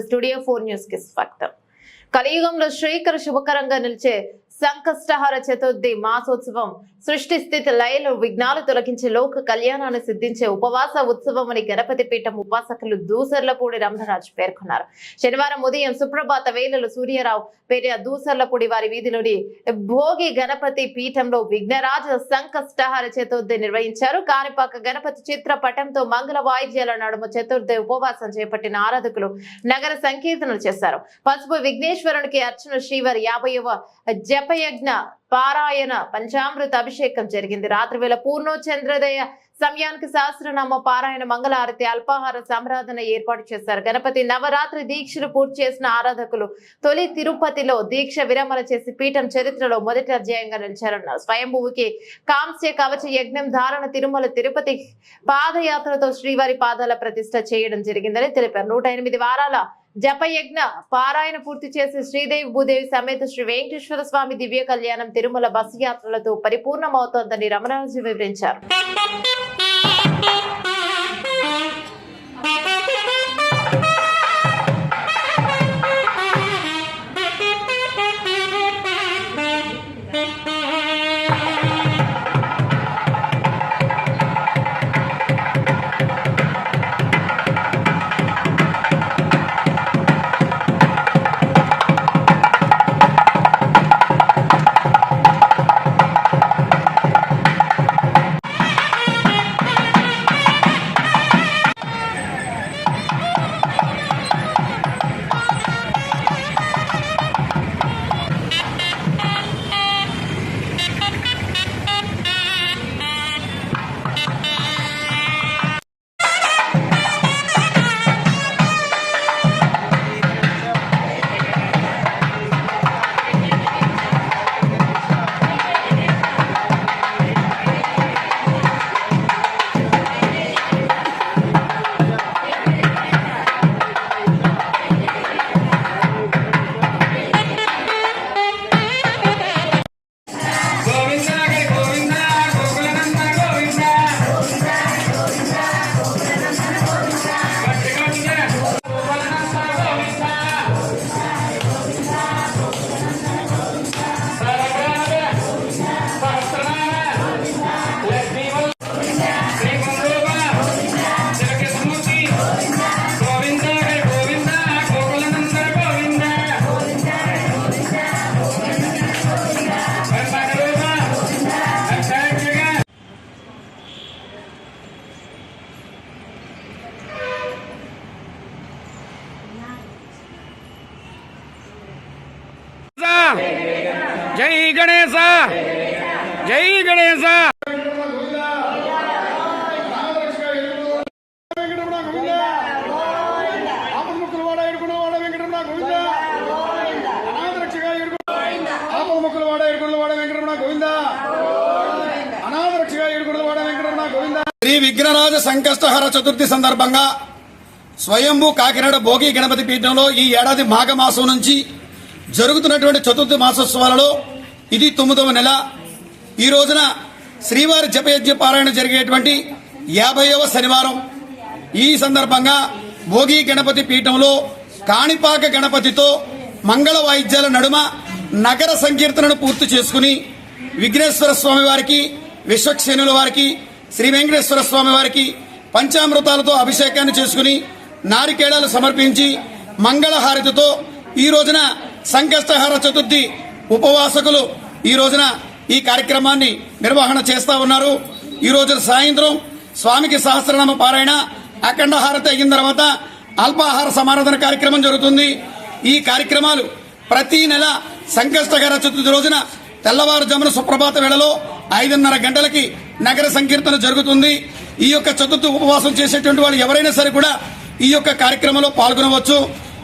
Studio four న్యూస్కి స్వాగతం కలియుగంలో శ్రీకర శుభకరంగా నిలిచే సంకష్టహార చతుర్థి మాసోత్సవం సృష్టి స్థితి లయలు విఘ్నాలు తొలగించే లోక కళ్యాణాన్ని సిద్ధించే ఉపవాస ఉత్సవం అని గణపతి పీఠం ఉపాసకులు దూసర్లపూడి రమణరాజు పేర్కొన్నారు. శనివారం ఉదయం సుప్రభాత వేళలు సూర్యరావు పేరు దూసర్లపూడి వారి వీధిలోని భోగి గణపతి పీఠంలో విఘ్నరాజ సంకష్టహార చతుర్థి నిర్వహించారు. కాణిపాక గణపతి చిత్ర పటంతో మంగళ వాయిద్యాల నడుమ చతుర్థి ఉపవాసం చేపట్టిన ఆరాధకులు నగర సంకీర్తనలు చేశారు. పసుపు విఘ్నేశ్వరునికి అర్చన శ్రీవారి యాభైవ జపయజ్ఞ పారాయణ పంచామృత అభిషేకం జరిగింది. రాత్రి వేళ పూర్ణోచంద్రోదయ సమయానికి సహస్రనామ పారాయణ మంగళారతి అల్పాహార సంరాధన ఏర్పాటు చేశారు. గణపతి నవరాత్రి దీక్షలు పూర్తి చేసిన ఆరాధకులు తొలి తిరుపతిలో దీక్ష విరమణ చేసి పీఠం చరిత్రలో మొదటి అధ్యాయంగా నిలిచారన్నారు. స్వయంభువుకి కాంస్య కవచ యజ్ఞం ధారణ తిరుమల తిరుపతి పాదయాత్రతో శ్రీవారి పాదాల ప్రతిష్ట చేయడం జరిగిందని తెలిపారు. నూట ఎనిమిది వారాల జపయజ్ఞ పారాయణ పూర్తి చేసి శ్రీదేవి భూదేవి సమేత శ్రీ వెంకటేశ్వర స్వామి దివ్య కళ్యాణం తిరుమల బస్సు యాత్రలతో పరిపూర్ణమవుతోందని రమణాజీ వివరించారు. గణేశ! జై గణేశ! శ్రీ విఘ్నరాజ సంకష్టహర చతుర్థి సందర్భంగా స్వయంభూ కాకినాడ భోగి గణపతి పీఠంలో ఈ ఏడాది మాఘమాసం నుంచి జరుగుతున్నటువంటి చతుర్థి మాసోత్సవాలలో ఇది తొమ్మిదవ నెల. ఈ రోజున శ్రీవారి జపయజ్ఞ పారాయణ జరిగేటువంటి యాభైవ శనివారం. ఈ సందర్భంగా భోగి గణపతి పీఠంలో కాణిపాక గణపతితో మంగళ వాయిద్యాల నడుమ నగర సంకీర్తనను పూర్తి చేసుకుని విఘ్నేశ్వర స్వామి వారికి విశ్వక్షేణుల వారికి శ్రీ వెంకటేశ్వర స్వామి వారికి పంచామృతాలతో అభిషేకాన్ని చేసుకుని నారికేళాలు సమర్పించి మంగళహారతితో ఈ రోజున సంకష్టహార చతుర్థి ఉపవాసకులు ఈ రోజున ఈ కార్యక్రమాన్ని నిర్వహణ చేస్తా ఉన్నారు. ఈ రోజు సాయంత్రం స్వామికి సహస్రనామ పారాయణ అఖండ హారతి అయిన తర్వాత అల్పాహార సమారాధన కార్యక్రమం జరుగుతుంది. ఈ కార్యక్రమాలు ప్రతి నెల సంకష్టకర చతుర్థి రోజున తెల్లవారుజామున సుప్రభాత వేళలో ఐదున్నర గంటలకి నగర సంకీర్తన జరుగుతుంది. ఈ యొక్క చతుర్థి ఉపవాసం చేసేటువంటి వాళ్ళు ఎవరైనా సరే కూడా ఈ యొక్క కార్యక్రమంలో పాల్గొనవచ్చు.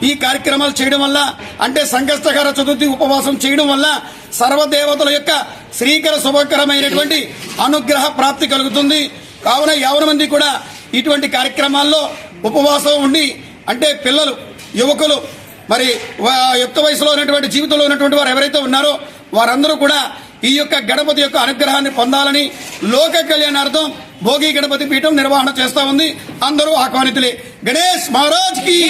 ఈ కార్యక్రమాలు చేయడం వల్ల అంటే సంకష్టకర చతుర్థి ఉపవాసం చేయడం వల్ల సర్వదేవతల యొక్క శ్రీకర శుభకరమైనటువంటి అనుగ్రహ ప్రాప్తి కలుగుతుంది. కావున ఎవరి మంది కూడా ఇటువంటి కార్యక్రమాల్లో ఉపవాసం ఉండి అంటే పిల్లలు యువకులు మరి యుక్త వయసులో ఉన్నటువంటి జీవితంలో ఉన్నటువంటి వారు ఎవరైతే ఉన్నారో వారందరూ కూడా ఈ యొక్క గణపతి యొక్క అనుగ్రహాన్ని పొందాలని లోక కళ్యాణార్థం భోగి గణపతి పీఠం నిర్వహణ చేస్తా ఉంది. అందరూ ఆహ్వానితులే. గణేష్ మహారాజ్కి!